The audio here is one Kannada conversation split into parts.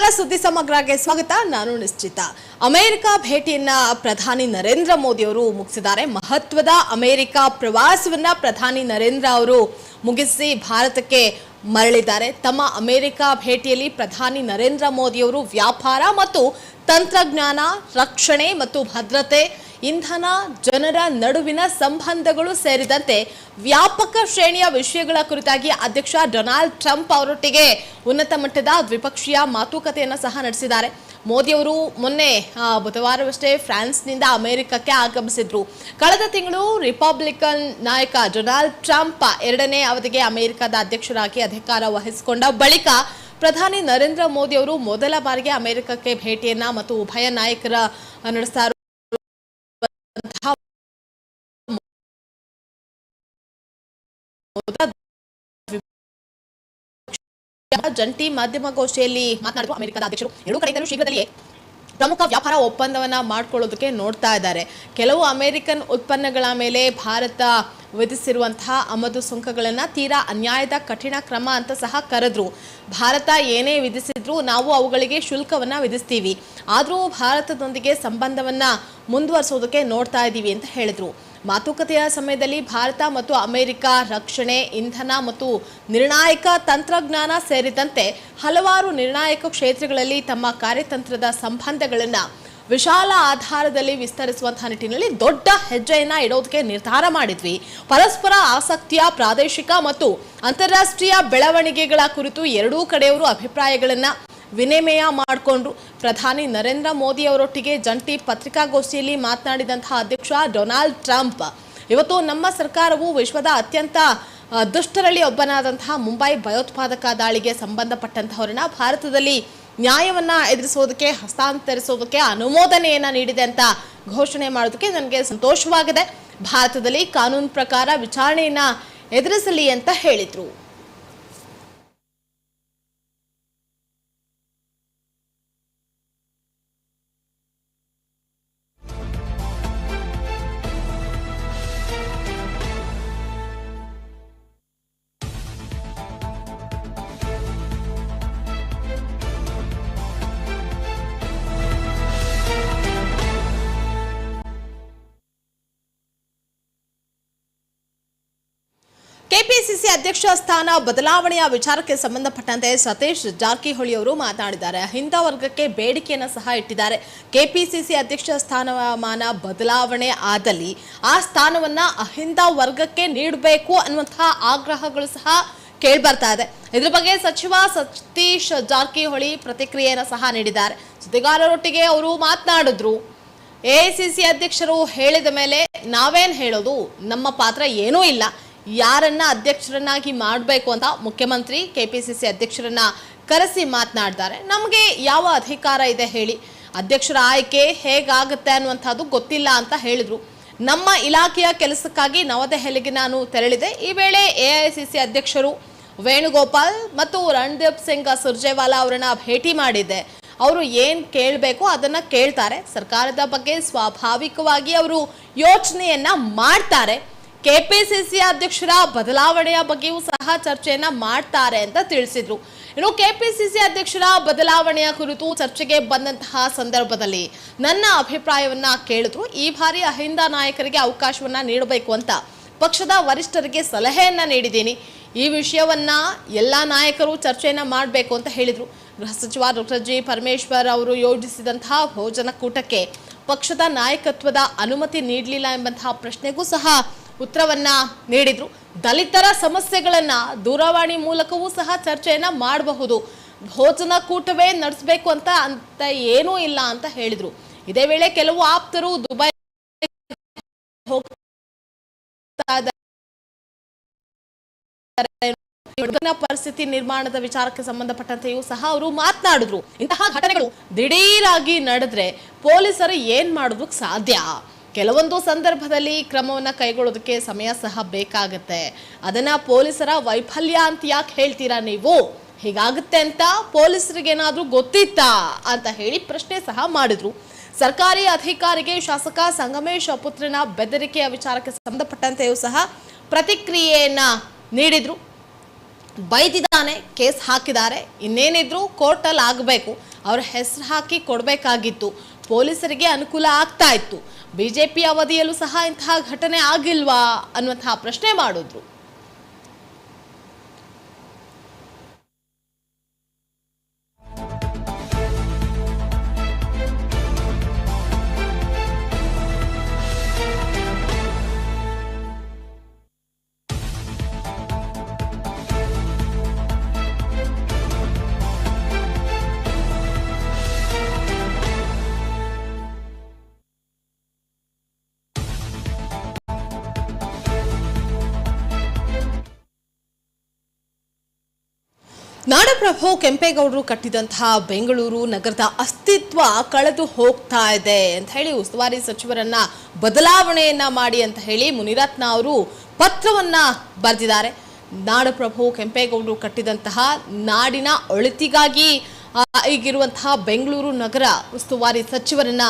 ನಮಸ್ಕಾರ, ಸುದ್ದಿ ಸಮಗ್ರಗೆ ಸ್ವಾಗತ. ನಾನು ನಿಶ್ಚಿತ. ಅಮೆರಿಕ ಭೇಟಿಯನ್ನ ಪ್ರಧಾನಿ ನರೇಂದ್ರ ಮೋದಿ ಅವರು ಮುಗಿಸಿದ್ದಾರೆ. ಮಹತ್ವದ ಅಮೆರಿಕ ಪ್ರವಾಸವನ್ನ ಪ್ರಧಾನಿ ನರೇಂದ್ರ ಅವರು ಮುಗಿಸಿ ಭಾರತಕ್ಕೆ ಮರಳಿದ್ದಾರೆ. ತಮ್ಮ ಅಮೆರಿಕ ಭೇಟಿಯಲ್ಲಿ ಪ್ರಧಾನಿ ನರೇಂದ್ರ ಮೋದಿ ಅವರು ವ್ಯಾಪಾರ ಮತ್ತು ತಂತ್ರಜ್ಞಾನ, ರಕ್ಷಣೆ ಮತ್ತು ಭದ್ರತೆ ಇಂಧನ, ಜನರ ನಡುವಿನ ಸಂಬಂಧಗಳು ಸೇರಿದಂತೆ ವ್ಯಾಪಕ ಶ್ರೇಣಿಯ ವಿಷಯಗಳ ಕುರಿತಾಗಿ ಅಧ್ಯಕ್ಷ ಡೊನಾಲ್ಡ್ ಟ್ರಂಪ್ ಅವರೊಟ್ಟಿಗೆ ಉನ್ನತ ಮಟ್ಟದ ದ್ವಿಪಕ್ಷೀಯ ಮಾತುಕತೆಯನ್ನು ಸಹ ನಡೆಸಿದ್ದಾರೆ. ಮೋದಿಯವರು ಮೊನ್ನೆ ಬುಧವಾರವಷ್ಟೇ ಫ್ರಾನ್ಸ್ನಿಂದ ಅಮೆರಿಕಕ್ಕೆ ಆಗಮಿಸಿದ್ರು. ಕಳೆದ ತಿಂಗಳು ರಿಪಬ್ಲಿಕನ್ ನಾಯಕ ಡೊನಾಲ್ಡ್ ಟ್ರಂಪ್ ಎರಡನೇ ಅವಧಿಗೆ ಅಮೆರಿಕದ ಅಧ್ಯಕ್ಷರಾಗಿ ಅಧಿಕಾರ ವಹಿಸಿಕೊಂಡ ಬಳಿಕ ಪ್ರಧಾನಿ ನರೇಂದ್ರ ಮೋದಿ ಅವರು ಮೊದಲ ಬಾರಿಗೆ ಅಮೆರಿಕಕ್ಕೆ ಭೇಟಿಯನ್ನ ಮತ್ತು ಉಭಯ ನಾಯಕರ ನಡೆಸ್ತಾ ಜಂಟಿ ಮಾಧ್ಯಮಗೋಷ್ಠಿಯಲ್ಲಿ ಮಾತನಾಡಿದ್ರು ಅಮೆರಿಕದ ಅಧ್ಯಕ್ಷರು, ಎರಡೂ ಕಡೆಯಿಂದಲೂ ಶೀಘ್ರದಲ್ಲಿಯೇ ಪ್ರಮುಖ ವ್ಯಾಪಾರ ಒಪ್ಪಂದವನ್ನ ಮಾಡ್ಕೊಳ್ಳೋದಕ್ಕೆ ನೋಡ್ತಾ ಇದ್ದಾರೆ. ಕೆಲವು ಅಮೆರಿಕನ್ ಉತ್ಪನ್ನಗಳ ಮೇಲೆ ಭಾರತ ವಿಧಿಸಿರುವಂತಹ ಆಮದು ಸುಂಕಗಳನ್ನ ತೀರಾ ಅನ್ಯಾಯದ ಕಠಿಣ ಕ್ರಮ ಅಂತ ಸಹ ಕರೆದ್ರು. ಭಾರತ ಏನೇ ವಿಧಿಸಿದ್ರು ನಾವು ಅವುಗಳಿಗೆ ಶುಲ್ಕವನ್ನ ವಿಧಿಸ್ತೀವಿ. ಆದರೂ ಭಾರತದೊಂದಿಗೆ ಸಂಬಂಧವನ್ನ ಮುಂದುವರಿಸೋದಕ್ಕೆ ನೋಡ್ತಾ ಇದ್ದೀವಿ ಅಂತ ಹೇಳಿದ್ರು. ಮಾತುಕತೆಯ ಸಮಯದಲ್ಲಿ ಭಾರತ ಮತ್ತು ಅಮೆರಿಕ ರಕ್ಷಣೆ, ಇಂಧನ ಮತ್ತು ನಿರ್ಣಾಯಕ ತಂತ್ರಜ್ಞಾನ ಸೇರಿದಂತೆ ಹಲವಾರು ನಿರ್ಣಾಯಕ ಕ್ಷೇತ್ರಗಳಲ್ಲಿ ತಮ್ಮ ಕಾರ್ಯತಂತ್ರದ ಸಂಬಂಧಗಳನ್ನು ವಿಶಾಲ ಆಧಾರದಲ್ಲಿ ವಿಸ್ತರಿಸುವಂತಹ ನಿಟ್ಟಿನಲ್ಲಿ ದೊಡ್ಡ ಹೆಜ್ಜೆಯನ್ನು ಇಡೋದಕ್ಕೆ ನಿರ್ಧಾರ ಮಾಡಿದ್ವಿ. ಪರಸ್ಪರ ಆಸಕ್ತಿಯ, ಪ್ರಾದೇಶಿಕ ಮತ್ತು ಅಂತಾರಾಷ್ಟ್ರೀಯ ಬೆಳವಣಿಗೆಗಳ ಕುರಿತು ಎರಡೂ ಕಡೆಯವರು ಅಭಿಪ್ರಾಯಗಳನ್ನ ವಿನಿಮಯ ಮಾಡಿಕೊಂಡ್ರು. ಪ್ರಧಾನಿ ನರೇಂದ್ರ ಮೋದಿ ಅವರೊಟ್ಟಿಗೆ ಜಂಟಿ ಪತ್ರಿಕಾಗೋಷ್ಠಿಯಲ್ಲಿ ಮಾತನಾಡಿದಂತಹ ಅಧ್ಯಕ್ಷ ಡೊನಾಲ್ಡ್ ಟ್ರಂಪ್, ಇವತ್ತು ನಮ್ಮ ಸರ್ಕಾರವು ವಿಶ್ವದ ಅತ್ಯಂತ ದುಷ್ಟರಲ್ಲಿ ಒಬ್ಬನಾದಂತಹ ಮುಂಬೈ ಭಯೋತ್ಪಾದಕ ದಾಳಿಗೆ ಸಂಬಂಧಪಟ್ಟಂತಹವರನ್ನ ಭಾರತದಲ್ಲಿ ನ್ಯಾಯವನ್ನ ಎದುರಿಸೋದಕ್ಕೆ, ಹಸ್ತಾಂತರಿಸೋದಕ್ಕೆ ಅನುಮೋದನೆಯನ್ನ ನೀಡಿದೆ ಅಂತ ಘೋಷಣೆ ಮಾಡೋದಕ್ಕೆ ನನಗೆ ಸಂತೋಷವಾಗಿದೆ. ಭಾರತದಲ್ಲಿ ಕಾನೂನು ಪ್ರಕಾರ ವಿಚಾರಣೆಯನ್ನ ಎದುರಿಸಲಿ ಅಂತ ಹೇಳಿದ್ರು. ಕೆಪಿಸಿಸಿ ಅಧ್ಯಕ್ಷ ಸ್ಥಾನ ಬದಲಾವಣೆಯ ವಿಚಾರಕ್ಕೆ ಸಂಬಂಧಪಟ್ಟಂತೆ ಸತೀಶ್ ಜಾರಕಿಹೊಳಿ ಅವರು ಮಾತನಾಡಿದ್ದಾರೆ. ಅಹಿಂದ ವರ್ಗಕ್ಕೆ ಬೇಡಿಕೆಯನ್ನು ಸಹ ಇಟ್ಟಿದ್ದಾರೆ. ಕೆಪಿಸಿಸಿ ಅಧ್ಯಕ್ಷ ಸ್ಥಾನಮಾನ ಬದಲಾವಣೆ ಆದಲ್ಲಿ ಆ ಸ್ಥಾನವನ್ನ ಅಹಿಂದ ವರ್ಗಕ್ಕೆ ನೀಡಬೇಕು ಅನ್ನುವಂತಹ ಆಗ್ರಹಗಳು ಸಹ ಕೇಳ್ಬರ್ತಾ ಇದೆ. ಇದ್ರ ಬಗ್ಗೆ ಸಚಿವ ಸತೀಶ್ ಜಾರಕಿಹೊಳಿ ಪ್ರತಿಕ್ರಿಯೆಯನ್ನು ಸಹ ನೀಡಿದ್ದಾರೆ. ಸುದ್ದಿಗಾರರೊಟ್ಟಿಗೆ ಅವರು ಮಾತನಾಡಿದ್ರು. ಎಐಸಿಸಿ ಅಧ್ಯಕ್ಷರು ಹೇಳಿದ ಮೇಲೆ ನಾವೇನು ಹೇಳೋದು? ನಮ್ಮ ಪಾತ್ರ ಏನೂ ಇಲ್ಲ. ಯಾರನ್ನ ಅಧ್ಯಕ್ಷರನ್ನಾಗಿ ಮಾಡಬೇಕು ಅಂತ ಮುಖ್ಯಮಂತ್ರಿ, ಕೆಪಿಸಿಸಿ ಅಧ್ಯಕ್ಷರನ್ನ ಕರೆಸಿ ಮಾತನಾಡ್ತಾರೆ. ನಮಗೆ ಯಾವ ಅಧಿಕಾರ ಇದೆ ಹೇಳಿ. ಅಧ್ಯಕ್ಷರ ಆಯ್ಕೆ ಹೇಗಾಗುತ್ತೆ ಅನ್ನುವಂಥದ್ದು ಗೊತ್ತಿಲ್ಲ ಅಂತ ಹೇಳಿದರು. ನಮ್ಮ ಇಲಾಖೆಯ ಕೆಲಸಕ್ಕಾಗಿ ನವದೆಹಲಿಗೆ ನಾನು ತೆರಳಿದೆ. ಈ ವೇಳೆ ಎಐಸಿಸಿ ಅಧ್ಯಕ್ಷರು ವೇಣುಗೋಪಾಲ್ ಮತ್ತು ರಣದೀಪ್ ಸಿಂಗ್ ಸುರ್ಜೇವಾಲಾ ಅವರನ್ನ ಭೇಟಿ ಮಾಡಿದ್ದೆ. ಅವರು ಏನು ಕೇಳಬೇಕು ಅದನ್ನ ಕೇಳ್ತಾರೆ. ಸರ್ಕಾರದ ಬಗ್ಗೆ ಸ್ವಾಭಾವಿಕವಾಗಿ ಅವರು ಯೋಚನೆಯನ್ನ ಮಾಡ್ತಾರೆ. ಕೆಪಿಸಿಸಿ ಅಧ್ಯಕ್ಷರ ಬದಲಾವಣೆಯ ಬಗ್ಗೆಯೂ ಸಹ ಚರ್ಚೆಯನ್ನ ಮಾಡ್ತಾರೆ ಅಂತ ತಿಳಿಸಿದ್ರು. ಇನ್ನು ಕೆಪಿಸಿಸಿ ಅಧ್ಯಕ್ಷರ ಬದಲಾವಣೆಯ ಕುರಿತು ಚರ್ಚೆಗೆ ಬಂದಂತಹ ಸಂದರ್ಭದಲ್ಲಿ ನನ್ನ ಅಭಿಪ್ರಾಯವನ್ನ ಕೇಳಿದ್ರು. ಈ ಬಾರಿ ಅಹಿಂದ ನಾಯಕರಿಗೆ ಅವಕಾಶವನ್ನ ನೀಡಬೇಕು ಅಂತ ಪಕ್ಷದ ವರಿಷ್ಠರಿಗೆ ಸಲಹೆಯನ್ನ ನೀಡಿದ್ದೀನಿ. ಈ ವಿಷಯವನ್ನ ಎಲ್ಲ ನಾಯಕರು ಚರ್ಚೆಯನ್ನ ಮಾಡಬೇಕು ಅಂತ ಹೇಳಿದ್ರು. ಗೃಹ ಸಚಿವ ಡಾಕ್ಟರ್ ಜಿ ಪರಮೇಶ್ವರ್ ಅವರು ಯೋಜಿಸಿದಂತಹ ಭೋಜನ ಕೂಟಕ್ಕೆ ಪಕ್ಷದ ನಾಯಕತ್ವದ ಅನುಮತಿ ನೀಡಲಿಲ್ಲ ಎಂಬಂತಹ ಪ್ರಶ್ನೆಗೂ ಸಹ ಉತ್ತರವನ್ನ ನೀಡಿದ್ರು. ದಲಿತರ ಸಮಸ್ಯೆಗಳನ್ನ ದೂರವಾಣಿ ಮೂಲಕವೂ ಸಹ ಚರ್ಚೆಯನ್ನ ಮಾಡಬಹುದು. ಭೋಜನ ಕೂಟವೇ ನಡೆಸಬೇಕು ಅಂತ ಅಂತ ಏನೂ ಇಲ್ಲ ಅಂತ ಹೇಳಿದ್ರು. ಇದೇ ವೇಳೆ ಕೆಲವು ಆಪ್ತರು ದುಬೈ ಪರಿಸ್ಥಿತಿ ನಿರ್ಮಾಣದ ವಿಚಾರಕ್ಕೆ ಸಂಬಂಧಪಟ್ಟಂತೆಯೂ ಸಹ ಅವರು ಮಾತನಾಡಿದ್ರು. ಇಂತಹ ಘಟನೆಗಳು ದಿಢೀರಾಗಿ ನಡೆದ್ರೆ ಪೊಲೀಸರು ಏನ್ ಮಾಡೋದಕ್ಕೆ ಸಾಧ್ಯ? ಕೆಲವೊಂದು ಸಂದರ್ಭದಲ್ಲಿ ಕ್ರಮವನ್ನು ಕೈಗೊಳ್ಳೋದಕ್ಕೆ ಸಮಯ ಸಹ ಬೇಕಾಗುತ್ತೆ. ಅದನ್ನು ಪೊಲೀಸರ ವೈಫಲ್ಯ ಅಂತ ಯಾಕೆ ಹೇಳ್ತೀರಾ ನೀವು? ಹೀಗಾಗುತ್ತೆ ಅಂತ ಪೊಲೀಸರಿಗೇನಾದರೂ ಗೊತ್ತಿತ್ತ ಅಂತ ಹೇಳಿ ಪ್ರಶ್ನೆ ಸಹ ಮಾಡಿದ್ರು. ಸರ್ಕಾರಿ ಅಧಿಕಾರಿಗೆ ಶಾಸಕ ಸಂಗಮೇಶ್ ಪುತ್ರನ ಬೆದರಿಕೆಯ ವಿಚಾರಕ್ಕೆ ಸಂಬಂಧಪಟ್ಟಂತೆಯೂ ಸಹ ಪ್ರತಿಕ್ರಿಯೆಯನ್ನ ನೀಡಿದ್ರು. ಬೈದಿದ್ದಾನೆ, ಕೇಸ್ ಹಾಕಿದ್ದಾರೆ. ಇನ್ನೇನಿದ್ರು ಕೋರ್ಟಲ್ಲಿ ಆಗಬೇಕು ಅವ್ರ ಹೆಸರು ಹಾಕಿ ಕೊಡಬೇಕಾಗಿತ್ತು. ಪೊಲೀಸರಿಗೆ ಅನುಕೂಲ ಆಗ್ತಾ ಇತ್ತು. ಬಿಜೆಪಿ ಅವಧಿಯಲ್ಲೂ ಸಹ ಇಂತಹ ಘಟನೆ ಆಗಿಲ್ವಾ ಅನ್ನುವಂತಹ ಪ್ರಶ್ನೆ ಮಾಡಿದ್ರು. ನಾಡಪ್ರಭು ಕೆಂಪೇಗೌಡರು ಕಟ್ಟಿದಂತಹ ಬೆಂಗಳೂರು ನಗರದ ಅಸ್ತಿತ್ವ ಕಳೆದು ಹೋಗ್ತಾ ಇದೆ ಅಂತ ಹೇಳಿ ಉಸ್ತುವಾರಿ ಸಚಿವರನ್ನ ಬದಲಾವಣೆಯನ್ನ ಮಾಡಿ ಅಂತ ಹೇಳಿ ಮುನಿರತ್ನ ಅವರು ಪತ್ರವನ್ನ ಬರೆದಿದ್ದಾರೆ. ನಾಡಪ್ರಭು ಕೆಂಪೇಗೌಡರು ಕಟ್ಟಿದಂತಹ ನಾಡಿನ ಅಳಿತಿಗಾಗಿ ಈಗಿರುವಂತಹ ಬೆಂಗಳೂರು ನಗರ ಉಸ್ತುವಾರಿ ಸಚಿವರನ್ನ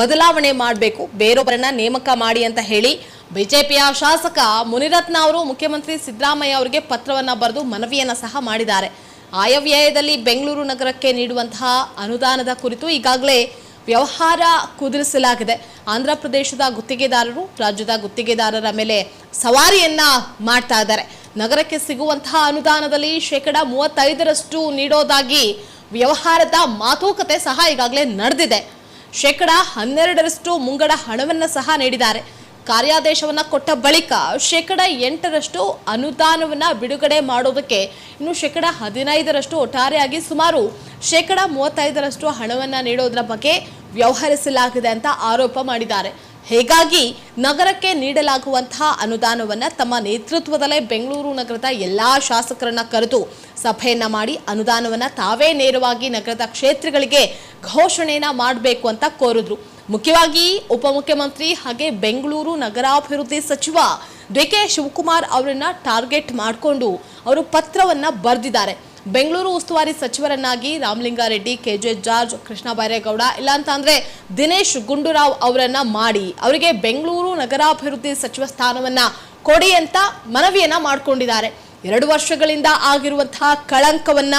ಬದಲಾವಣೆ ಮಾಡಬೇಕು, ಬೇರೊಬ್ಬರನ್ನ ನೇಮಕ ಮಾಡಿ ಅಂತ ಹೇಳಿ ಬಿಜೆಪಿಯ ಶಾಸಕ ಮುನಿರತ್ನ ಅವರು ಮುಖ್ಯಮಂತ್ರಿ ಸಿದ್ದರಾಮಯ್ಯ ಅವರಿಗೆ ಪತ್ರವನ್ನ ಬರೆದು ಮನವಿಯನ್ನ ಸಹ ಮಾಡಿದ್ದಾರೆ. ಆಯವ್ಯಯದಲ್ಲಿ ಬೆಂಗಳೂರು ನಗರಕ್ಕೆ ನೀಡುವಂತಹ ಅನುದಾನದ ಕುರಿತು ಈಗಾಗಲೇ ವ್ಯವಹಾರ ಕುದುರಿಸಲಾಗಿದೆ. ಆಂಧ್ರ ಪ್ರದೇಶದ ಗುತ್ತಿಗೆದಾರರು ರಾಜ್ಯದ ಗುತ್ತಿಗೆದಾರರ ಮೇಲೆ ಸವಾರಿಯನ್ನ ಮಾಡ್ತಾ ಇದ್ದಾರೆ. ನಗರಕ್ಕೆ ಸಿಗುವಂತಹ ಅನುದಾನದಲ್ಲಿ ಶೇಕಡ ಮೂವತ್ತೈದರಷ್ಟು ನೀಡೋದಾಗಿ ವ್ಯವಹಾರದ ಮಾತುಕತೆ ಸಹ ಈಗಾಗಲೇ ನಡೆದಿದೆ. ಶೇಕಡ ಹನ್ನೆರಡರಷ್ಟು ಮುಂಗಡ ಹಣವನ್ನು ಸಹ ನೀಡಿದ್ದಾರೆ. ಕಾರ್ಯಾದೇಶವನ್ನ ಕೊಟ್ಟ ಬಳಿಕ ಶೇಕಡ ಎಂಟರಷ್ಟು ಅನುದಾನವನ್ನ ಬಿಡುಗಡೆ ಮಾಡೋದಕ್ಕೆ ಇನ್ನು ಶೇಕಡ ಹದಿನೈದರಷ್ಟು ಒಟ್ಟಾರೆಯಾಗಿ ಸುಮಾರು ಶೇಕಡ ಮೂವತ್ತೈದರಷ್ಟು ಹಣವನ್ನ ನೀಡೋದ್ರ ಬಗ್ಗೆ ವ್ಯವಹರಿಸಲಾಗಿದೆ ಅಂತ ಆರೋಪ ಮಾಡಿದ್ದಾರೆ. ಹೀಗಾಗಿ ನಗರಕ್ಕೆ ನೀಡಲಾಗುವಂತಹ ಅನುದಾನವನ್ನ ತಮ್ಮ ನೇತೃತ್ವದಲ್ಲೇ ಬೆಂಗಳೂರು ನಗರದ ಎಲ್ಲಾ ಶಾಸಕರನ್ನ ಕರೆದು ಸಭೆಯನ್ನ ಮಾಡಿ ಅನುದಾನವನ್ನ ತಾವೇ ನೇರವಾಗಿ ನಗರದ ಕ್ಷೇತ್ರಗಳಿಗೆ ಘೋಷಣೆಯನ್ನ ಮಾಡಬೇಕು ಅಂತ ಕೋರಿದ್ರು. ಮುಖ್ಯವಾಗಿ ಉಪಮುಖ್ಯಮಂತ್ರಿ ಹಾಗೆ ಬೆಂಗಳೂರು ನಗರಾಭಿವೃದ್ಧಿ ಸಚಿವ ಡಿ ಕೆ ಶಿವಕುಮಾರ್ ಅವರನ್ನ ಟಾರ್ಗೆಟ್ ಮಾಡಿಕೊಂಡು ಅವರು ಪತ್ರವನ್ನ ಬರೆದಿದ್ದಾರೆ. ಬೆಂಗಳೂರು ಉಸ್ತುವಾರಿ ಸಚಿವರನ್ನಾಗಿ Ramalingareddy K J George, Krishna Byregowda ಇಲ್ಲಾಂತ ಅಂದ್ರೆ ದಿನೇಶ್ ಗುಂಡೂರಾವ್ ಅವರನ್ನ ಮಾಡಿ ಅವರಿಗೆ ಬೆಂಗಳೂರು ನಗರಾಭಿವೃದ್ಧಿ ಸಚಿವ ಸ್ಥಾನವನ್ನ ಕೊಡಿ ಅಂತ ಮನವಿಯನ್ನ ಮಾಡಿಕೊಂಡಿದ್ದಾರೆ. ಎರಡು ವರ್ಷಗಳಿಂದ ಆಗಿರುವಂತಹ ಕಳಂಕವನ್ನ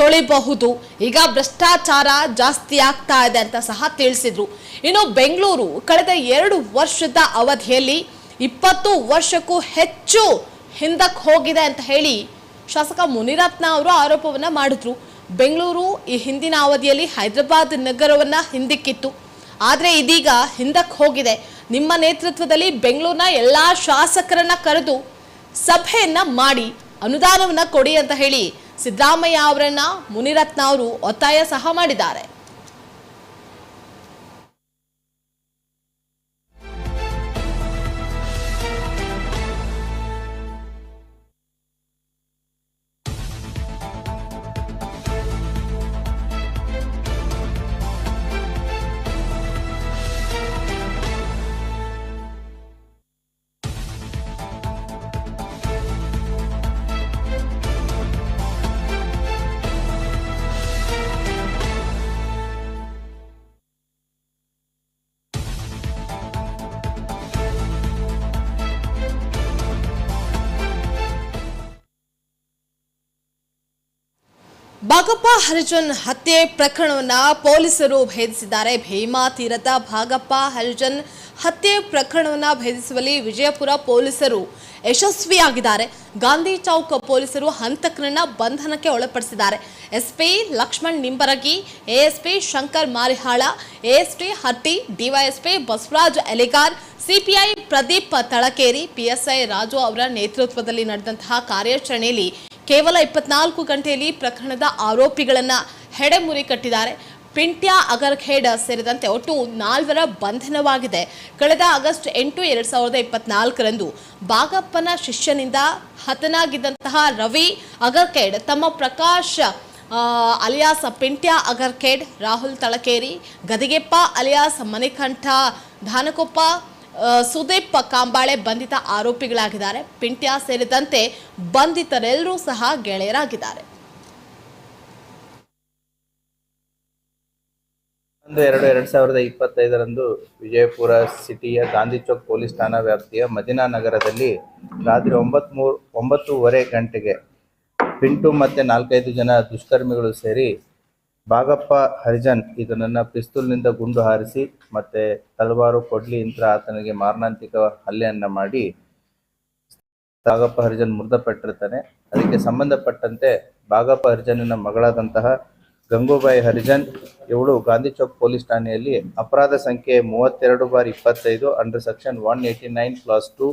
ತೊಳಿಬಹುದು. ಈಗ ಭ್ರಷ್ಟಾಚಾರ ಜಾಸ್ತಿ ಆಗ್ತಾ ಇದೆ ಅಂತ ಸಹ ತಿಳಿಸಿದ್ರು. ಇನ್ನು ಬೆಂಗಳೂರು, ಕಳೆದ ಎರಡು ವರ್ಷದ ಅವಧಿಯಲ್ಲಿ ಇಪ್ಪತ್ತು ವರ್ಷಕ್ಕೂ ಹೆಚ್ಚು ಹಿಂದಕ್ಕೆ ಹೋಗಿದೆ ಅಂತ ಹೇಳಿ ಶಾಸಕ ಮುನಿರತ್ನ ಅವರು ಆರೋಪವನ್ನು ಮಾಡಿದ್ರು. ಬೆಂಗಳೂರು ಈ ಹಿಂದಿನ ಅವಧಿಯಲ್ಲಿ ಹೈದರಾಬಾದ್ ನಗರವನ್ನು ಹಿಂದಿಕ್ಕಿತ್ತು. ಆದರೆ ಇದೀಗ ಹಿಂದಕ್ಕೆ ಹೋಗಿದೆ. ನಿಮ್ಮ ನೇತೃತ್ವದಲ್ಲಿ ಬೆಂಗಳೂರಿನ ಎಲ್ಲ ಶಾಸಕರನ್ನ ಕರೆದು ಸಭೆಯನ್ನ ಮಾಡಿ, ಅನುದಾನವನ್ನು ಕೊಡಿ ಅಂತ ಹೇಳಿ ಸಿದ್ದರಾಮಯ್ಯ ಅವರನ್ನ ಮುನಿರತ್ನ ಅವರು ಒತ್ತಾಯ ಸಹ ಮಾಡಿದ್ದಾರೆ. ಭಾಗಪ್ಪ ಹರಿಜನ್ ಹತ್ಯೆ ಪ್ರಕರಣವನ್ನು ಪೊಲೀಸರು ಭೇದಿಸಿದ್ದಾರೆ. ಭೀಮಾ ತೀರಥ ಭಾಗಪ್ಪ ಹರಿಜನ್ ಹತ್ಯೆ ಪ್ರಕರಣವನ್ನು ಭೇದಿಸುವಲ್ಲಿ ವಿಜಯಪುರ ಪೊಲೀಸರು ಯಶಸ್ವಿಯಾಗಿದ್ದಾರೆ. ಗಾಂಧಿ ಚೌಕ್ ಪೊಲೀಸರು ಹಂತಕರನ್ನ ಬಂಧನಕ್ಕೆ ಒಳಪಡಿಸಿದ್ದಾರೆ. SP Lakshman Nimbargi, ASP Shankar Marihal, ASP Hatti DYSP Basavaraj Eligar, CPI Pradeep Talakeri, PSI Raju ಅವರ ನೇತೃತ್ವದಲ್ಲಿ ನಡೆದಂತಹ ಕಾರ್ಯಾಚರಣೆಯಲ್ಲಿ ಕೇವಲ ಇಪ್ಪತ್ನಾಲ್ಕು ಗಂಟೆಯಲ್ಲಿ ಪ್ರಕರಣದ ಆರೋಪಿಗಳನ್ನು ಹೆಡೆಮುರಿ ಕಟ್ಟಿದ್ದಾರೆ. ಪಿಂಟ್ಯಾ ಅಗರ್ಖೇಡ್ ಸೇರಿದಂತೆ ಒಟ್ಟು ನಾಲ್ವರ ಬಂಧನವಾಗಿದೆ. ಕಳೆದ ಆಗಸ್ಟ್ ಎಂಟು ಎರಡು ಸಾವಿರದ ಇಪ್ಪತ್ನಾಲ್ಕರಂದು ಬಾಗಪ್ಪನ ಶಿಷ್ಯನಿಂದ ಹತನಾಗಿದ್ದಂತಹ ರವಿ ಅಗರ್ಖೇಡ್ ತಮ್ಮ ಪ್ರಕಾಶ್ ಅಲಿಯಾಸ್ ಪಿಂಟ್ಯಾ ಅಗರ್ಖೇಡ್, ರಾಹುಲ್ ತಳಕೇರಿ, ಗದಿಗೆಪ್ಪ ಅಲಿಯಾಸ್ ಮಣಿಕಂಠ, ಧಾನಕೊಪ್ಪ ಸುದೀಪ್ ಕಾಂಬಾಳೆ ಬಂಧಿತ ಆರೋಪಿಗಳಾಗಿದ್ದಾರೆ. ಪಿಂಟ್ಯಾ ಸೇರಿದಂತೆ ಬಂಧಿತರೆಲ್ಲರೂ ಸಹ ಗೆಳೆಯರಾಗಿದ್ದಾರೆ. ಒಂದು ಎರಡು ಎರಡು ಸಾವಿರದ ಇಪ್ಪತ್ತೈದರಂದು ವಿಜಯಪುರ ಸಿಟಿಯ ಗಾಂಧಿ ಚೌಕ್ ಪೊಲೀಸ್ ಠಾಣಾ ವ್ಯಾಪ್ತಿಯ ಮದಿನಾ ನಗರದಲ್ಲಿ ರಾತ್ರಿ ಒಂಬತ್ತು ಮೂರು, ಒಂಬತ್ತೂವರೆ ಗಂಟೆಗೆ ಪಿಂಟು ಮತ್ತು ನಾಲ್ಕೈದು ಜನ ದುಷ್ಕರ್ಮಿಗಳು ಸೇರಿ ಬಾಗಪ್ಪ ಹರಿಜನ್ ಇದನ್ನ ಪಿಸ್ತೂಲ್ನಿಂದ ಗುಂಡು ಹಾರಿಸಿ ಮತ್ತೆ ತಲವಾರು ಕೊಡ್ಲಿ ಯಂತ್ರ ಆತನಿಗೆ ಮಾರಣಾಂತಿಕ ಹಲ್ಲೆಯನ್ನ ಮಾಡಿ ಭಾಗಪ್ಪ ಹರಿಜನ್ ಮೃತಪಟ್ಟಿರ್ತಾನೆ. ಅದಕ್ಕೆ ಸಂಬಂಧಪಟ್ಟಂತೆ ಭಾಗಪ್ಪ ಹರಿಜನ್ನ ಮಗಳಾದಂತಹ ಗಂಗೂಬಾಯಿ ಹರಿಜನ್, ಇವಳು ಗಾಂಧಿ ಚೌಕ್ ಪೊಲೀಸ್ ಠಾಣೆಯಲ್ಲಿ ಅಪರಾಧ ಸಂಖ್ಯೆ ಮೂವತ್ತೆರಡು ಬಾರ್ ಇಪ್ಪತ್ತೈದು under section one eighty nine clause two,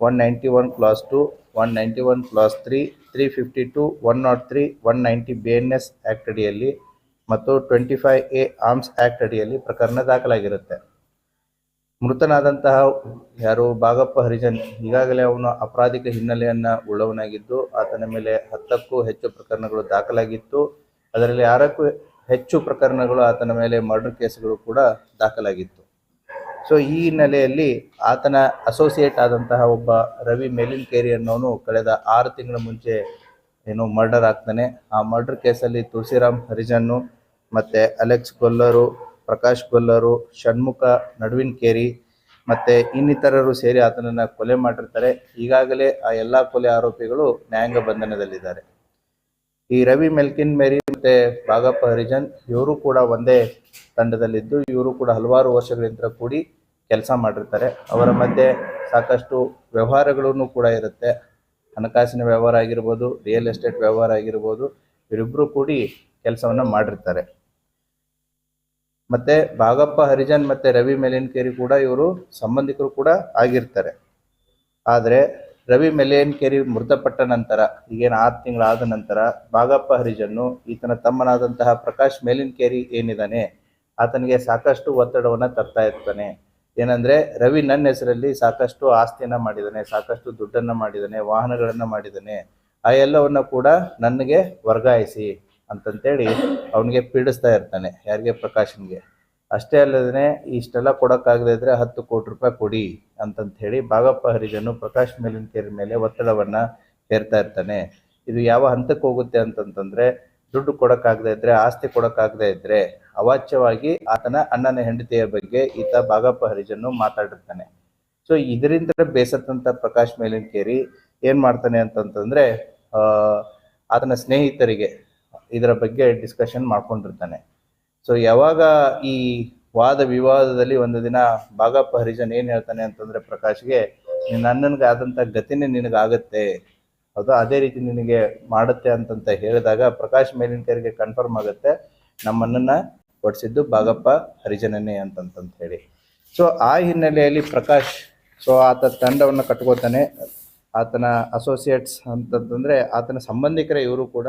one ninety one clause two, one ninety one clause three three fifty two, one nought three, one ninety B N S act ಅಡಿಯಲ್ಲಿ ಮತ್ತು twenty five A arms act ಅಡಿಯಲ್ಲಿ ಪ್ರಕರಣ ದಾಖಲಾಗಿರುತ್ತೆ. ಮೃತನಾದಂತಹ ಯಾರು ಬಾಗಪ್ಪ ಹರಿಜನ್ ಈಗಾಗಲೇ ಅವನು ಅಪರಾಧಿಕ ಹಿನ್ನೆಲೆಯನ್ನು ಉಳ್ಳವನಾಗಿದ್ದು, ಆತನ ಮೇಲೆ ಹತ್ತಕ್ಕೂ ಹೆಚ್ಚು ಪ್ರಕರಣಗಳು ದಾಖಲಾಗಿತ್ತು. ಅದರಲ್ಲಿ ಆರಕ್ಕೂ ಹೆಚ್ಚು ಪ್ರಕರಣಗಳು ಆತನ ಮೇಲೆ ಮರ್ಡರ್ ಕೇಸ್ಗಳು ಕೂಡ ದಾಖಲಾಗಿತ್ತು. ಸೊ, ಈ ಹಿನ್ನೆಲೆಯಲ್ಲಿ ಆತನ ಅಸೋಸಿಯೇಟ್ ಆದಂತಹ ಒಬ್ಬ ರವಿ ಮೇಲಿನ್ಕೇರಿ ಅನ್ನೋನು ಕಳೆದ ಆರು ತಿಂಗಳ ಮುಂಚೆ ಏನು ಮರ್ಡರ್ ಆಗ್ತಾನೆ. ಆ ಮರ್ಡರ್ ಕೇಸಲ್ಲಿ ತುಳಸಿರಾಮ್ ಹರಿಜನ್ನು ಮತ್ತೆ ಅಲೆಕ್ಸ್ ಗೊಲ್ಲರು, ಪ್ರಕಾಶ್ ಗೊಲ್ಲರು, ಷಣ್ಮುಖ ನಡುವಿನ್ಕೇರಿ ಮತ್ತೆ ಇನ್ನಿತರರು ಸೇರಿ ಆತನನ್ನ ಕೊಲೆ ಮಾಡಿರ್ತಾರೆ. ಈಗಾಗಲೇ ಆ ಎಲ್ಲಾ ಕೊಲೆ ಆರೋಪಿಗಳು ನ್ಯಾಯಾಂಗ ಬಂಧನದಲ್ಲಿದ್ದಾರೆ. ಈ ರವಿ ಮೆಲ್ಕಿನ್, ಮೇರಿ ಮತ್ತೆ ಬಾಗಪ್ಪ ಹರಿಜನ್ ಇವರು ಕೂಡ ಒಂದೇ ತಂಡದಲ್ಲಿದ್ದು, ಇವರು ಕೂಡ ಹಲವಾರು ವರ್ಷಗಳಿಂದ ಕೂಡಿ ಕೆಲಸ ಮಾಡಿರ್ತಾರೆ. ಅವರ ಮಧ್ಯೆ ಸಾಕಷ್ಟು ವ್ಯವಹಾರಗಳೂ ಕೂಡ ಇರುತ್ತೆ. ಹಣಕಾಸಿನ ವ್ಯವಹಾರ ಆಗಿರ್ಬೋದು, ರಿಯಲ್ ಎಸ್ಟೇಟ್ ವ್ಯವಹಾರ ಆಗಿರ್ಬೋದು ಇವರಿಬ್ಬರು ಕೂಡಿ ಕೆಲಸವನ್ನು ಮಾಡಿರ್ತಾರೆ. ಮತ್ತೆ ಭಾಗಪ್ಪ ಹರಿಜನ್ ಮತ್ತೆ ರವಿ ಮೆಲೇನ್ಕೇರಿ ಕೂಡ ಇವರು ಸಂಬಂಧಿಕರು ಕೂಡ ಆಗಿರ್ತಾರೆ. ಆದರೆ ರವಿ ಮೆಲೇನ್ಕೇರಿ ಮೃತಪಟ್ಟ ನಂತರ, ಈಗೇನು ಆರು ತಿಂಗಳಾದ ನಂತರ ಭಾಗಪ್ಪ ಹರಿಜನ್ನು ಈತನ ತಮ್ಮನಾದಂತಹ ಪ್ರಕಾಶ್ ಮೇಲಿನ್ಕೇರಿ ಏನಿದ್ದಾನೆ ಆತನಿಗೆ ಸಾಕಷ್ಟು ಒತ್ತಡವನ್ನು ತರ್ತಾ ಇರ್ತಾನೆ. ಏನಂದ್ರೆ ರವಿ ನನ್ನ ಹೆಸರಲ್ಲಿ ಸಾಕಷ್ಟು ಆಸ್ತಿಯನ್ನ ಮಾಡಿದ್ದಾನೆ ಸಾಕಷ್ಟು ದುಡ್ಡನ್ನ ಮಾಡಿದ್ದಾನೆ ವಾಹನಗಳನ್ನ ಮಾಡಿದ್ದಾನೆ ಆ ಎಲ್ಲವನ್ನ ಕೂಡ ನನಗೆ ವರ್ಗಾಯಿಸಿ. ಅಂತಂತೇಳಿ ಅವನಿಗೆ ಪೀಡಿಸ್ತಾ ಇರ್ತಾನೆ, ಯಾರಿಗೆ? ಪ್ರಕಾಶನ್ಗೆ. ಅಷ್ಟೇ ಅಲ್ಲದೇ ಇಷ್ಟೆಲ್ಲ ಕೊಡೋಕ್ಕಾಗದೇ ಇದ್ರೆ ಹತ್ತು ಕೋಟಿ ರೂಪಾಯಿ ಕೊಡಿ ಅಂತಂತ ಹೇಳಿ ಬಾಗಪ್ಪ ಹರಿಜನು ಪ್ರಕಾಶ್ ಮೇಲಿನ ಕೇರಿ ಮೇಲೆ ಒತ್ತಡವನ್ನು ಹೇರ್ತಾ ಇರ್ತಾನೆ. ಇದು ಯಾವ ಹಂತಕ್ಕೆ ಹೋಗುತ್ತೆ ಅಂತಂತಂದ್ರೆ ದುಡ್ಡು ಕೊಡೋಕ್ಕಾಗದೇ ಇದ್ರೆ, ಆಸ್ತಿ ಕೊಡೋಕ್ಕಾಗದೇ ಇದ್ರೆ ಅವಾಚ್ಯವಾಗಿ ಆತನ ಅಣ್ಣನ ಹೆಂಡತಿಯ ಬಗ್ಗೆ ಈತ ಭಾಗಪ್ಪ ಹರಿಜನ್ನು ಮಾತಾಡಿರ್ತಾನೆ. ಸೊ ಇದರಿಂದ ಬೇಸತ್ತಂಥ ಪ್ರಕಾಶ್ ಮೇಲಿನ ಕೇರಿ ಏನು ಮಾಡ್ತಾನೆ ಅಂತಂತಂದ್ರೆ ಆತನ ಸ್ನೇಹಿತರಿಗೆ ಇದರ ಬಗ್ಗೆ ಡಿಸ್ಕಷನ್ ಮಾಡ್ಕೊಂಡಿರ್ತಾನೆ. ಸೊ ಯಾವಾಗ ಈ ವಾದ ವಿವಾದದಲ್ಲಿ ಒಂದು ದಿನ ಬಾಗಪ್ಪ ಹರಿಜನ್ ಏನು ಹೇಳ್ತಾನೆ ಅಂತಂದ್ರೆ, ಪ್ರಕಾಶ್ಗೆ, ನಿನ್ನ ಅಣ್ಣನಿಗೆ ಆದಂತ ಗತಿನೇ ನಿನಗಾಗತ್ತೆ. ಅದು ಅದೇ ರೀತಿ ನಿನಗೆ ಮಾಡುತ್ತೆ ಅಂತಂತ ಹೇಳಿದಾಗ ಪ್ರಕಾಶ್ ಮೇಲಿನಕರಿಗೆ ಕನ್ಫರ್ಮ್ ಆಗುತ್ತೆ ನಮ್ಮನ್ನ ಕೊಡಿಸಿದ್ದು ಬಾಗಪ್ಪ ಹರಿಜನನೇ ಅಂತಂತಂತ ಹೇಳಿ. ಸೊ ಆ ಹಿನ್ನೆಲೆಯಲ್ಲಿ ಪ್ರಕಾಶ್ ಸೊ ಆತ ತಂಡವನ್ನು ಕಟ್ಕೋತಾನೆ. ಆತನ ಅಸೋಸಿಯೇಟ್ಸ್ ಅಂತಂತಂದರೆ, ಆತನ ಸಂಬಂಧಿಕರ ಇವರು ಕೂಡ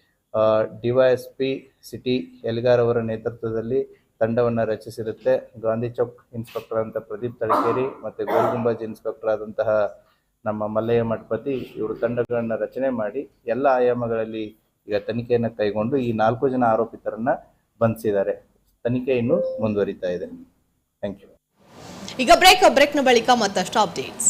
ಡಿವೈಎಸ್ ಪಿ ಸಿಟಿ ಎಲ್ಗಾರ್ ಅವರ ನೇತೃತ್ವದಲ್ಲಿ ತಂಡವನ್ನು ರಚಿಸಿರುತ್ತೆ. ಗಾಂಧಿ ಚೌಕ್ ಇನ್ಸ್ಪೆಕ್ಟರ್ ಅಂತ ಪ್ರದೀಪ್ ತಳಕೇರಿ ಮತ್ತು ಗೋಲ್ಗುಂಬಾಜ್ ಇನ್ಸ್ಪೆಕ್ಟರ್ ಆದಂತಹ ನಮ್ಮ ಮಲ್ಲಯ್ಯ ಮಠಪತಿ ಇವರು ತಂಡಗಳನ್ನು ರಚನೆ ಮಾಡಿ ಎಲ್ಲ ಆಯಾಮಗಳಲ್ಲಿ ಈಗ ತನಿಖೆಯನ್ನು ಕೈಗೊಂಡು ಈ ನಾಲ್ಕು ಜನ ಆರೋಪಿತರನ್ನ ಬಂಧಿಸಿದ್ದಾರೆ. ತನಿಖೆ ಇನ್ನೂ ಮುಂದುವರಿತಾ ಇದೆ. ಥ್ಯಾಂಕ್ ಯು ಈಗ ಬ್ರೇಕ್, ಬ್ರೇಕ್ನ ಬಳಿಕ ಮತ್ತಷ್ಟು ಅಪ್ಡೇಟ್ಸ್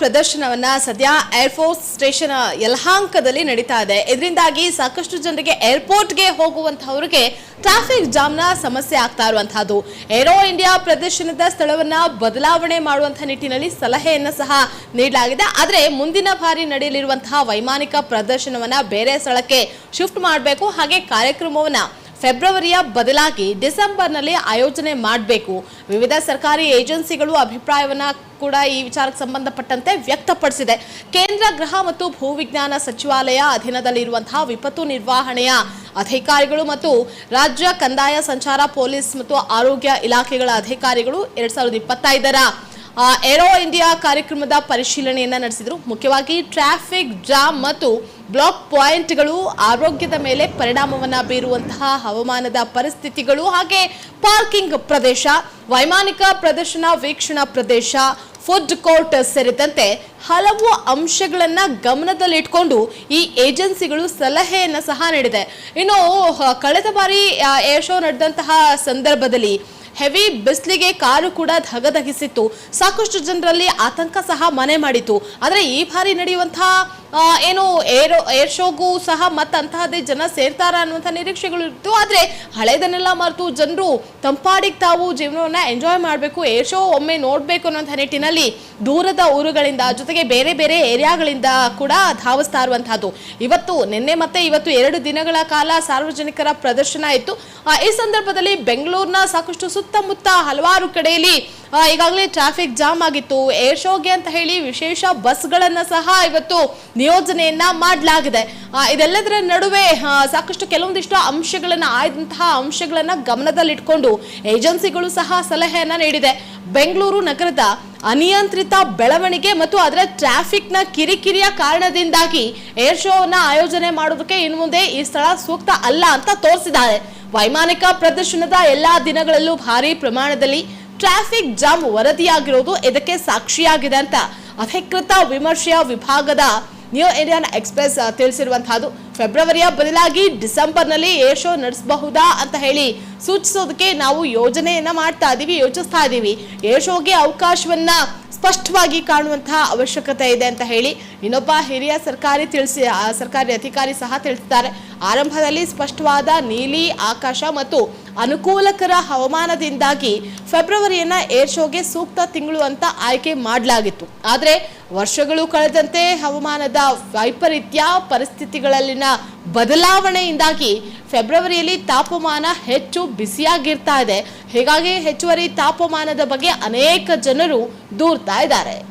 ಪ್ರದರ್ಶನವನ್ನ ಸದ್ಯ ಏರ್ಫೋರ್ಸ್ ಸ್ಟೇಷನ್ ಯಲಹಾಂಕದಲ್ಲಿ ನಡೀತಾ ಇದೆ. ಇದರಿಂದಾಗಿ ಸಾಕಷ್ಟು ಜನರಿಗೆ ಏರ್ಪೋರ್ಟ್ಗೆ ಹೋಗುವಂತಹವರಿಗೆ ಟ್ರಾಫಿಕ್ ಜಾಮ್ನ ಸಮಸ್ಯೆ ಆಗ್ತಾ ಇರುವಂತಹದ್ದು. ಏರೋ ಇಂಡಿಯಾ ಪ್ರದರ್ಶನದ ಸ್ಥಳವನ್ನ ಬದಲಾವಣೆ ಮಾಡುವಂತಹ ನಿಟ್ಟಿನಲ್ಲಿ ಸಲಹೆಯನ್ನು ಸಹ ನೀಡಲಾಗಿದೆ. ಆದರೆ ಮುಂದಿನ ಬಾರಿ ನಡೆಯಲಿರುವಂತಹ ವೈಮಾನಿಕ ಪ್ರದರ್ಶನವನ್ನ ಬೇರೆ ಸ್ಥಳಕ್ಕೆ ಶಿಫ್ಟ್ ಮಾಡಬೇಕು. ಹಾಗೆ ಕಾರ್ಯಕ್ರಮವನ್ನ ಫೆಬ್ರವರಿಯ ಬದಲಾಗಿ ಡಿಸೆಂಬರ್ನಲ್ಲಿ ಆಯೋಜನೆ ಮಾಡಬೇಕು. ವಿವಿಧ ಸರ್ಕಾರಿ ಏಜೆನ್ಸಿಗಳು ಅಭಿಪ್ರಾಯವನ್ನು ಕೂಡ ಈ ವಿಚಾರಕ್ಕೆ ಸಂಬಂಧಪಟ್ಟಂತೆ ವ್ಯಕ್ತಪಡಿಸಿದೆ. ಕೇಂದ್ರ ಗೃಹ ಮತ್ತು ಭೂವಿಜ್ಞಾನ ಸಚಿವಾಲಯ ಅಧೀನದಲ್ಲಿರುವಂತಹ ವಿಪತ್ತು ನಿರ್ವಹಣೆಯ ಅಧಿಕಾರಿಗಳು ಮತ್ತು ರಾಜ್ಯ ಕಂದಾಯ ಸಂಚಾರ ಪೊಲೀಸ್ ಮತ್ತು ಆರೋಗ್ಯ ಇಲಾಖೆಗಳ ಅಧಿಕಾರಿಗಳು ಎರಡ್ ಸಾವಿರದ ಇಪ್ಪತ್ತೈದರ ಏರೋ ಇಂಡಿಯಾ ಕಾರ್ಯಕ್ರಮದ ಪರಿಶೀಲನೆಯನ್ನ ನಡೆಸಿದ್ರು. ಮುಖ್ಯವಾಗಿ ಟ್ರಾಫಿಕ್ ಜಾಮ್ ಮತ್ತು ಬ್ಲಾಕ್ ಪಾಯಿಂಟ್ಗಳು ಆರೋಗ್ಯದ ಮೇಲೆ ಪರಿಣಾಮವನ್ನ ಬೀರುವಂತಹ ಹವಾಮಾನದ ಪರಿಸ್ಥಿತಿಗಳು ಹಾಗೆ ಪಾರ್ಕಿಂಗ್ ಪ್ರದೇಶ, ವೈಮಾನಿಕ ಪ್ರದರ್ಶನ, ವೀಕ್ಷಣಾ ಪ್ರದೇಶ ಫುಡ್ ಕೋರ್ಟ್ ಸೇರಿದಂತೆ ಹಲವು ಅಂಶಗಳನ್ನ ಗಮನದಲ್ಲಿಟ್ಕೊಂಡು ಈ ಏಜೆನ್ಸಿಗಳು ಸಲಹೆಯನ್ನು ಸಹ ನೀಡಿದೆ. ಇನ್ನು ಕಳೆದ ಬಾರಿ ಏರ್ ಶೋ ನಡೆದಂತಹ ಸಂದರ್ಭದಲ್ಲಿ ಹೆವಿ ಬಿಸಿಲಿಗೆ ಕಾರು ಕೂಡ ಧಗಧಗಿಸಿತ್ತು. ಸಾಕಷ್ಟು ಜನರಲ್ಲಿ ಆತಂಕ ಸಹ ಮನೆ ಮಾಡಿತು ಆದರೆ ಈ ಬಾರಿ ನಡೆಯುವಂತಹ ಏನು ಏರ್ ಏರ್ ಶೋಗೂ ಸಹ ಮತ್ತಂತಹದ್ದೇ ಜನ ಸೇರ್ತಾರ ಅನ್ನುವಂಥ ನಿರೀಕ್ಷೆಗಳು ಇತ್ತು ಆದರೆ ಹಳೆದನ್ನೆಲ್ಲ ಮರೆತು ಜನರು ತಂಪಾಡಿಗೆ ತಾವು ಜೀವನವನ್ನ ಎಂಜಾಯ್ ಮಾಡಬೇಕು, ಏರ್ ಶೋ ಒಮ್ಮೆ ನೋಡಬೇಕು ಅನ್ನುವಂಥ ನಿಟ್ಟಿನಲ್ಲಿ ದೂರದ ಊರುಗಳಿಂದ ಜೊತೆಗೆ ಬೇರೆ ಬೇರೆ ಏರಿಯಾಗಳಿಂದ ಕೂಡ ಧಾವಿಸ್ತಾ ಇರುವಂತಹದ್ದು ಇವತ್ತು, ನಿನ್ನೆ ಮತ್ತೆ ಇವತ್ತು ಎರಡು ದಿನಗಳ ಕಾಲ ಸಾರ್ವಜನಿಕರ ಪ್ರದರ್ಶನ ಇತ್ತು. ಈ ಸಂದರ್ಭದಲ್ಲಿ ಬೆಂಗಳೂರಿನ ಸಾಕಷ್ಟು ಸುತ್ತಮುತ್ತ ಹಲವಾರು ಕಡೆಯಲ್ಲಿ ಈಗಾಗಲೇ ಟ್ರಾಫಿಕ್ ಜಾಮ್ ಆಗಿತ್ತು. ಏರ್ ಶೋಗೆ ಅಂತ ಹೇಳಿ ವಿಶೇಷ ಬಸ್ಗಳನ್ನು ಸಹ ಇವತ್ತು ನಿಯೋಜನೆಯನ್ನ ಮಾಡಲಾಗಿದೆ. ಇದೆಲ್ಲದರ ನಡುವೆ ಸಾಕಷ್ಟು ಕೆಲವೊಂದಿಷ್ಟು ಅಂಶಗಳನ್ನ ಆಯ್ದಂತಹ ಅಂಶಗಳನ್ನ ಗಮನದಲ್ಲಿಟ್ಕೊಂಡು ಏಜೆನ್ಸಿಗಳು ಸಹ ಸಲಹೆಯನ್ನ ನೀಡಿದೆ. ಬೆಂಗಳೂರು ನಗರದ ಅನಿಯಂತ್ರಿತ ಬೆಳವಣಿಗೆ ಮತ್ತು ಅದರ ಟ್ರಾಫಿಕ್ನ ಕಿರಿಕಿರಿಯ ಕಾರಣದಿಂದಾಗಿ ಏರ್ ಶೋವನ್ನ ಆಯೋಜನೆ ಮಾಡೋದಕ್ಕೆ ಇನ್ನು ಮುಂದೆ ಈ ಸ್ಥಳ ಸೂಕ್ತ ಅಲ್ಲ ಅಂತ ತೋರಿಸಿದ್ದಾರೆ. ವೈಮಾನಿಕ ಪ್ರದರ್ಶನದ ಎಲ್ಲಾ ದಿನಗಳಲ್ಲೂ ಭಾರಿ ಪ್ರಮಾಣದಲ್ಲಿ ಟ್ರಾಫಿಕ್ ಜಾಮ್ ವರದಿಯಾಗಿರೋದು ಇದಕ್ಕೆ ಸಾಕ್ಷಿಯಾಗಿದೆ ಅಂತ ಅಧಿಕೃತ ವಿಮರ್ಶೆಯ ವಿಭಾಗದ ನ್ಯೂ ಇಂಡಿಯನ್ ಎಕ್ಸ್ಪ್ರೆಸ್ ತಿಳಿಸಿರುವಂತಹದ್ದು. ಫೆಬ್ರವರಿಯ ಬದಲಾಗಿ ಡಿಸೆಂಬರ್ನಲ್ಲಿ ಏರ್ ಶೋ ನಡೆಸಬಹುದಾ ಅಂತ ಹೇಳಿ ಸೂಚಿಸೋದಕ್ಕೆ ನಾವು ಯೋಜನೆಯನ್ನ ಮಾಡ್ತಾ ಇದೀವಿ, ಯೋಚಿಸ್ತಾ ಇದೀವಿ. ಏರ್ ಶೋಗೆ ಅವಕಾಶವನ್ನ ಸ್ಪಷ್ಟವಾಗಿ ಕಾಣುವಂತಹ ಅವಶ್ಯಕತೆ ಇದೆ ಅಂತ ಹೇಳಿ ಇನ್ನೊಬ್ಬ ಹಿರಿಯ ಸರ್ಕಾರಿ ತಿಳಿಸಿ ಸರ್ಕಾರಿ ಅಧಿಕಾರಿ ಸಹ ತಿಳಿಸಿದ್ದಾರೆ. ಆರಂಭದಲ್ಲಿ ಸ್ಪಷ್ಟವಾದ ನೀಲಿ, ಆಕಾಶ ಮತ್ತು ಅನುಕೂಲಕರ ಹವಾಮಾನದಿಂದಾಗಿ ಫೆಬ್ರವರಿಯನ್ನ ಏರ್ ಶೋಗೆ ಸೂಕ್ತ ತಿಂಗಳು ಅಂತ ಆಯ್ಕೆ ಮಾಡಲಾಗಿತ್ತು. ಆದರೆ ವರ್ಷಗಳು ಕಳೆದಂತೆ ಹವಾಮಾನದ ವೈಪರೀತ್ಯ, ಪರಿಸ್ಥಿತಿಗಳಲ್ಲಿನ ಬದಲಾವಣೆಯಿಂದಾಗಿ ಫೆಬ್ರವರಿಯಲ್ಲಿ ತಾಪಮಾನ ಹೆಚ್ಚು ಬಿಸಿಯಾಗಿರ್ತಾ ಇದೆ. ಹೀಗಾಗಿ ಹೆಚ್ಚುವರಿ ತಾಪಮಾನದ ಬಗ್ಗೆ ಅನೇಕ ಜನರು ದೂರ್ತಾ ಇದ್ದಾರೆ.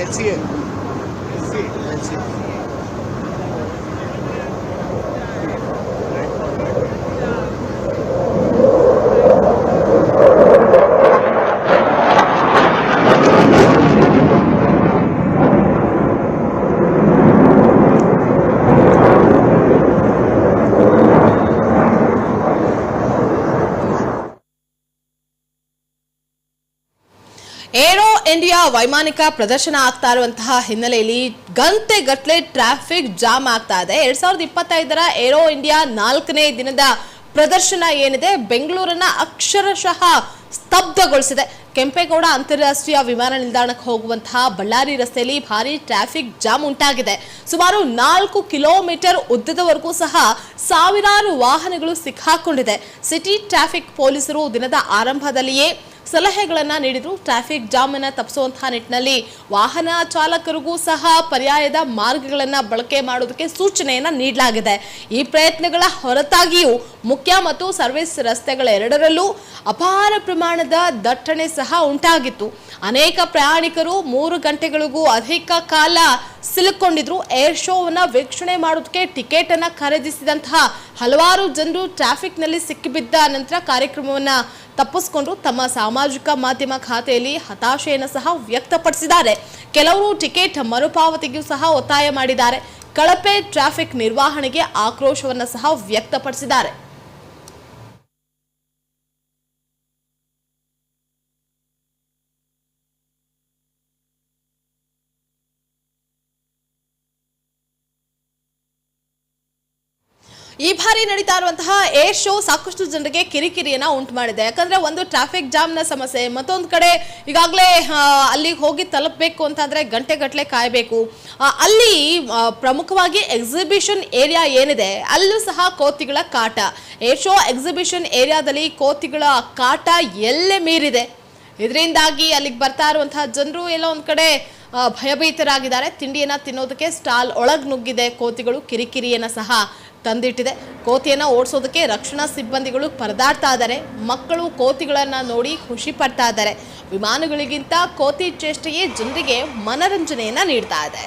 एच सी है। H C H C India ವೈಮಾನಿಕ ಪ್ರದರ್ಶನ ಆಗ್ತಾ ಇರುವಂತಹ ಹಿನ್ನೆಲೆಯಲ್ಲಿ ಗಂತೆ ಗಟ್ಟಲೆ ಟ್ರಾಫಿಕ್ ಜಾಮ್ ಆಗ್ತಾ ಇದೆ. ಎರಡ್ ಸಾವಿರದ ಇಪ್ಪತ್ತೈದರ ಏರೋ ಇಂಡಿಯಾ ನಾಲ್ಕನೇ ದಿನದ ಪ್ರದರ್ಶನ ಏನಿದೆ, ಬೆಂಗಳೂರನ್ನ ಅಕ್ಷರಶಃ ಸ್ತಬ್ಧಗೊಳಿಸಿದೆ. ಕೆಂಪೇಗೌಡ ಅಂತಾರಾಷ್ಟ್ರೀಯ ವಿಮಾನ ನಿಲ್ದಾಣಕ್ಕೆ ಹೋಗುವಂತಹ ಬಳ್ಳಾರಿ ರಸ್ತೆಯಲ್ಲಿ ಭಾರಿ ಟ್ರಾಫಿಕ್ ಜಾಮ್ ಉಂಟಾಗಿದೆ. ಸುಮಾರು ನಾಲ್ಕು ಕಿಲೋಮೀಟರ್ ಉದ್ದದವರೆಗೂ ಸಹ ಸಾವಿರಾರು ವಾಹನಗಳು ಸಿಕ್ಕಾಕೊಂಡಿದೆ. ಸಿಟಿ ಟ್ರಾಫಿಕ್ ಪೊಲೀಸರು ದಿನದ ಆರಂಭದಲ್ಲಿಯೇ ಸಲಹೆಗಳನ್ನ ನೀಡಿದ್ರು. ಟ್ರಾಫಿಕ್ ಜಾಮ್ ಅನ್ನ ತಪ್ಪಿಸುವಂತಹ ನಿಟ್ಟಿನಲ್ಲಿ ವಾಹನ ಚಾಲಕರಿಗೂ ಸಹ ಪರ್ಯಾಯದ ಮಾರ್ಗಗಳನ್ನು ಬಳಕೆ ಮಾಡೋದಕ್ಕೆ ಸೂಚನೆಯನ್ನ ನೀಡಲಾಗಿದೆ. ಈ ಪ್ರಯತ್ನಗಳ ಹೊರತಾಗಿಯೂ ಮುಖ್ಯ ಮತ್ತು ಸರ್ವಿಸ್ ರಸ್ತೆಗಳ ಎರಡರಲ್ಲೂ ಅಪಾರ ಪ್ರಮಾಣದ ದಟ್ಟಣೆ ಸಹ ಉಂಟಾಗಿತ್ತು. ಅನೇಕ ಪ್ರಯಾಣಿಕರು ಮೂರು ಗಂಟೆಗಳಿಗೂ ಅಧಿಕ ಕಾಲ ಸಿಲುಕೊಂಡಿದ್ರು. ಏರ್ ಶೋವನ್ನ ವೀಕ್ಷಣೆ ಮಾಡೋದಕ್ಕೆ ಟಿಕೆಟನ್ನು ಖರೀದಿಸಿದಂತಹ ಹಲವಾರು ಜನರು ಟ್ರಾಫಿಕ್ನಲ್ಲಿ ಸಿಕ್ಕಿಬಿದ್ದ ನಂತರ ಕಾರ್ಯಕ್ರಮವನ್ನು ತಪ್ಪಿಸ್ಕೊಂಡು ತಮ್ಮ ಸಾಮಾಜಿಕ ಮಾಧ್ಯಮ ಖಾತೆಯಲ್ಲಿ ಹತಾಶೆಯನ್ನು ಸಹ ವ್ಯಕ್ತಪಡಿಸಿದ್ದಾರೆ. ಕೆಲವರು ಟಿಕೆಟ್ ಮರುಪಾವತಿಗೂ ಸಹ ಒತ್ತಾಯ ಮಾಡಿದ್ದಾರೆ. ಕಳಪೆ ಟ್ರಾಫಿಕ್ ನಿರ್ವಹಣೆಗೆ ಆಕ್ರೋಶವನ್ನು ಸಹ ವ್ಯಕ್ತಪಡಿಸಿದ್ದಾರೆ. ಈ ಬಾರಿ ನಡೀತಾ ಇರುವಂತಹ ಏರ್ ಶೋ ಸಾಕಷ್ಟು ಜನರಿಗೆ ಕಿರಿಕಿರಿಯನ್ನ ಉಂಟು ಮಾಡಿದೆ ಯಾಕಂದ್ರೆ ಒಂದು ಟ್ರಾಫಿಕ್ ಜಾಮ್ನ ಸಮಸ್ಯೆ, ಮತ್ತೊಂದು ಕಡೆ ಈಗಾಗಲೇ ಅಲ್ಲಿಗೆ ಹೋಗಿ ತಲುಪಬೇಕು ಅಂತಂದ್ರೆ ಗಂಟೆ ಗಟ್ಟಲೆ ಕಾಯಬೇಕು. ಅಲ್ಲಿ ಪ್ರಮುಖವಾಗಿ ಎಕ್ಸಿಬಿಷನ್ ಏರಿಯಾ ಏನಿದೆ, ಅಲ್ಲೂ ಸಹ ಕೋತಿಗಳ ಕಾಟ. ಏರ್ ಶೋ ಎಕ್ಸಿಬಿಷನ್ ಏರಿಯಾದಲ್ಲಿ ಕೋತಿಗಳ ಕಾಟ ಎಲ್ಲೇ ಮೀರಿದೆ. ಇದರಿಂದಾಗಿ ಅಲ್ಲಿಗೆ ಬರ್ತಾ ಇರುವಂತಹ ಜನರು ಎಲ್ಲೋ ಒಂದ್ ಕಡೆ ಭಯಭೀತರಾಗಿದ್ದಾರೆ. ತಿಂಡಿಯನ್ನ ತಿನ್ನೋದಕ್ಕೆ ಸ್ಟಾಲ್ ಒಳಗ್ ನುಗ್ಗಿದೆ ಕೋತಿಗಳು, ಕಿರಿಕಿರಿಯನ್ನ ಸಹ. ತಂದಿಟ್ಟಿದೆ. ಕೋತಿಯನ್ನು ಓಡಿಸೋದಕ್ಕೆ ರಕ್ಷಣಾ ಸಿಬ್ಬಂದಿಗಳು ಪರದಾಡ್ತಾ ಇದ್ದಾರೆ. ಮಕ್ಕಳು ಕೋತಿಗಳನ್ನು ನೋಡಿ ಖುಷಿ ಪಡ್ತಾ ಇದ್ದಾರೆ. ವಿಮಾನಗಳಿಗಿಂತ ಕೋತಿ ಚೇಷ್ಟೆಯೇ ಜನರಿಗೆ ಮನರಂಜನೆಯನ್ನು ನೀಡ್ತಾ ಇದೆ.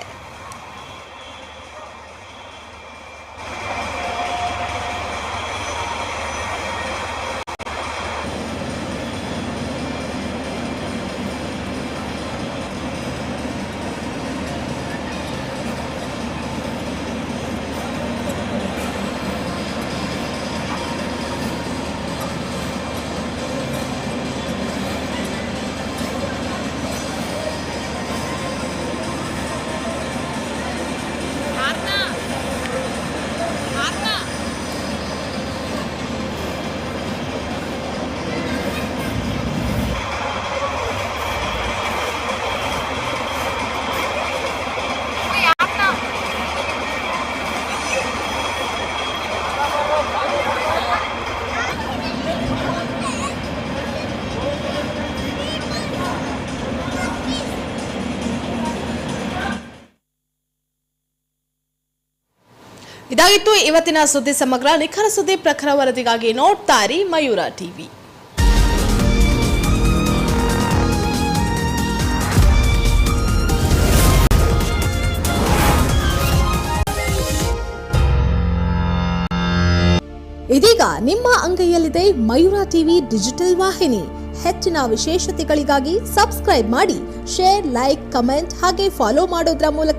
ಇದಾಗಿತ್ತು ಇವತ್ತಿನ ಸುದ್ದಿ ಸಮಗ್ರ, ನಿಖರ ಸುದ್ದಿ ಪ್ರಖರ ವರದಿಗಾಗಿ ನೋಡ್ತಾ ಇರಿ ಮಯೂರ ಟಿವಿ. ಇದೀಗ ನಿಮ್ಮ ಅಂಗೈಯಲ್ಲಿದೆ ಮಯೂರ ಟಿವಿ ಡಿಜಿಟಲ್ ವಾಹಿನಿ. ಹೆಚ್ಚಿನ ವಿಶೇಷತೆಗಳಿಗಾಗಿ ಸಬ್ಸ್ಕ್ರೈಬ್ ಮಾಡಿ, ಶೇರ್, ಲೈಕ್, ಕಮೆಂಟ್ ಹಾಗೆ ಫಾಲೋ ಮಾಡೋದ್ರ ಮೂಲಕ